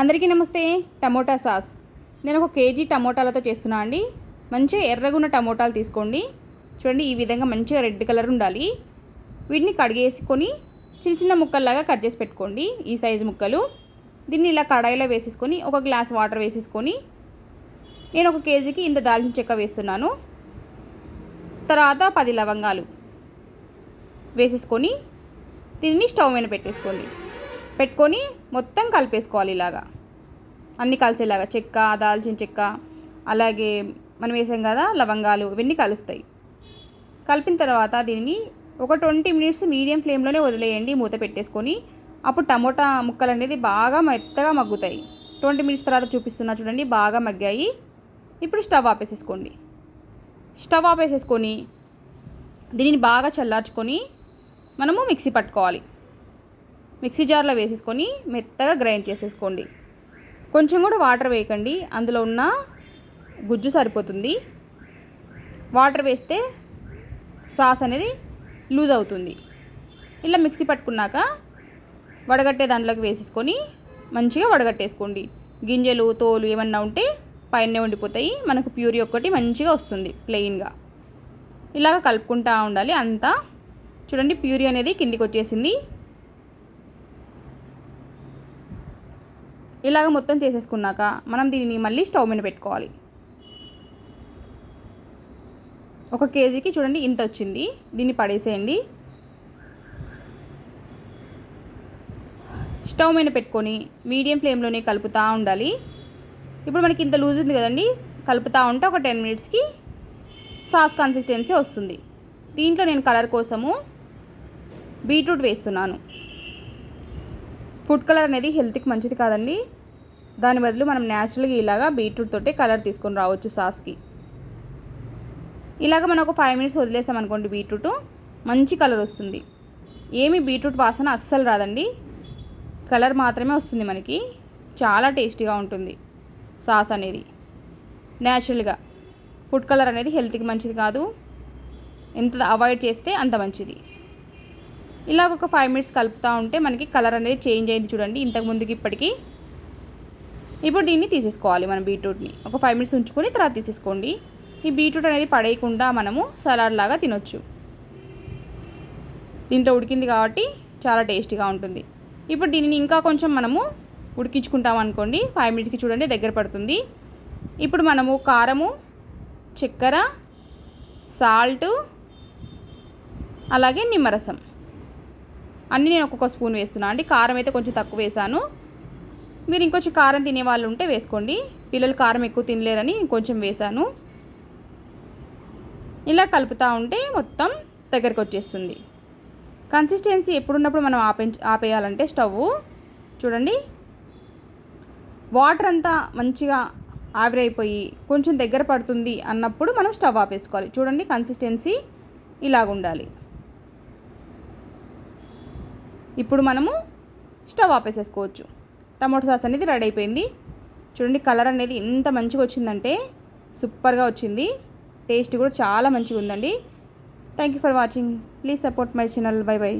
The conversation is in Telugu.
అందరికీ నమస్తే టమోటా సాస్. నేను ఒక కేజీ టమోటాలతో చేస్తున్నా అండి. మంచిగా ఎర్రగున్న టమోటాలు తీసుకోండి. చూడండి ఈ విధంగా మంచిగా రెడ్ కలర్ ఉండాలి. వీటిని కడిగేసుకొని చిన్న చిన్న ముక్కల్లాగా కట్ చేసి పెట్టుకోండి ఈ సైజు ముక్కలు. దీన్ని ఇలా కడాయిలో వేసేసుకొని ఒక గ్లాస్ వాటర్ వేసేసుకొని నేను ఒక కేజీకి ఇంత దాల్చిన చెక్క వేస్తున్నాను. తర్వాత పది లవంగాలు వేసేసుకొని దీన్ని స్టవ్ మీద పెట్టేసుకోండి. పెట్టుకొని మొత్తం కలిపేసుకోవాలి ఇలాగా. అన్నీ కలిసేలాగా చెక్క దాల్చిన చెక్క అలాగే మనం వేసాం కదా లవంగాలు ఇవన్నీ కలుస్తాయి. కలిపిన తర్వాత దీన్ని ఒక ట్వంటీ మినిట్స్ మీడియం ఫ్లేమ్లోనే వదిలేయండి మూత పెట్టేసుకొని. అప్పుడు టమోటా ముక్కలు అనేది బాగా మెత్తగా మగ్గుతాయి. ట్వంటీ మినిట్స్ తర్వాత చూపిస్తున్నా చూడండి బాగా మగ్గాయి. ఇప్పుడు స్టవ్ ఆపేసేసుకోండి. స్టవ్ ఆపేసేసుకొని దీనిని బాగా చల్లార్చుకొని మనము మిక్సీ పట్టుకోవాలి. మిక్సీ జార్లో వేసేసుకొని మెత్తగా గ్రైండ్ చేసేసుకోండి. కొంచెం కూడా వాటర్ వేయకండి. అందులో ఉన్న గుజ్జు సరిపోతుంది. వాటర్ వేస్తే సాస్ అనేది లూజ్ అవుతుంది. ఇలా మిక్సీ పట్టుకున్నాక వడగట్టే దాంట్లోకి వేసేసుకొని మంచిగా వడగట్టేసుకోండి. గింజలు తోలు ఏమన్నా ఉంటే పైన ఉండిపోతాయి. మనకు ప్యూరీ ఒక్కటి మంచిగా వస్తుంది ప్లెయిన్గా. ఇలాగ కలుపుకుంటూ ఉండాలి. అంతా చూడండి ప్యూరీ అనేది కిందికి వచ్చేసింది. ఇలాగ మొత్తం చేసేసుకున్నాక మనం దీనిని మళ్ళీ స్టవ్ మీద పెట్టుకోవాలి. ఒక కేజీకి చూడండి ఇంత వచ్చింది. దీన్ని పడేసేయండి. స్టవ్ మీద పెట్టుకొని మీడియం ఫ్లేమ్లోనే కలుపుతూ ఉండాలి. ఇప్పుడు మనకి ఇంత లూజ్ ఉంది కదండి కలుపుతూ ఉంటే ఒక టెన్ మినిట్స్కి సాస్ కన్సిస్టెన్సీ వస్తుంది. దీంట్లో నేను కలర్ కోసము బీట్రూట్ వేస్తున్నాను. ఫుడ్ కలర్ అనేది హెల్త్కి మంచిది కాదండి. దాని బదులు మనం న్యాచురల్గా ఇలాగా బీట్రూట్ తోటి కలర్ తీసుకొని రావచ్చు సాస్కి. ఇలాగ మనం ఒక ఫైవ్ మినిట్స్ వదిలేసాం అనుకోండి బీట్రూట్. మంచి కలర్ వస్తుంది. ఏమి బీట్రూట్ వాసన అస్సలు రాదండి. కలర్ మాత్రమే వస్తుంది మనకి. చాలా టేస్టీగా ఉంటుంది సాస్ అనేది. న్యాచురల్గా ఫుడ్ కలర్ అనేది హెల్త్కి మంచిది కాదు. ఎంత అవాయిడ్ చేస్తే అంత మంచిది. ఇలా ఒక ఫైవ్ మినిట్స్ కలుపుతూ ఉంటే మనకి కలర్ అనేది చేంజ్ అయింది చూడండి. ఇంతకు ముందుకి ఇప్పటికి. ఇప్పుడు దీన్ని తీసేసుకోవాలి మనం బీట్రూట్ని ఒక ఫైవ్ మినిట్స్ ఉంచుకొని తర్వాత తీసేసుకోండి. ఈ బీట్రూట్ అనేది పడేయకుండా మనము సలాడ్ లాగా తినొచ్చు. దీంట్లో ఉడికింది కాబట్టి చాలా టేస్టీగా ఉంటుంది. ఇప్పుడు దీనిని ఇంకా కొంచెం మనము ఉడికించుకుంటాం అనుకోండి. ఫైవ్ మినిట్స్కి చూడండి దగ్గర పడుతుంది. ఇప్పుడు మనము కారము చక్కెర సాల్ట్ అలాగే నిమ్మరసం. అన్నీ నేను ఒక్కొక్క స్పూన్ వేస్తున్నాను అండి కారం అయితే కొంచెం తక్కువ వేసాను మీరు ఇంకొంచెం కారం తినే వాళ్ళు ఉంటే వేసుకోండి. పిల్లలు కారం ఎక్కువ తినలేరని కొంచెం వేసాను ఇలా కలుపుతూ ఉంటే మొత్తం దగ్గరికి వచ్చేస్తుంది. కన్సిస్టెన్సీ ఎప్పుడున్నప్పుడు మనం ఆపే ఆపేయాలంటే స్టవ్. చూడండి. వాటర్ అంతా మంచిగా ఆవిరైపోయి కొంచెం దగ్గర పడుతుంది అన్నప్పుడు మనం స్టవ్ ఆపేసుకోవాలి. చూడండి కన్సిస్టెన్సీ ఇలాగుండాలి. ఉండాలి ఇప్పుడు మనము స్టవ్ ఆపేసేసుకోవచ్చు. టమాటో సాస్ అనేది రెడీ అయిపోయింది. చూడండి కలర్ అనేది ఎంత మంచిగా వచ్చిందంటే సూపర్గా వచ్చింది. టేస్ట్ కూడా చాలా మంచిగా ఉందండి thank you for watching please support my channel bye bye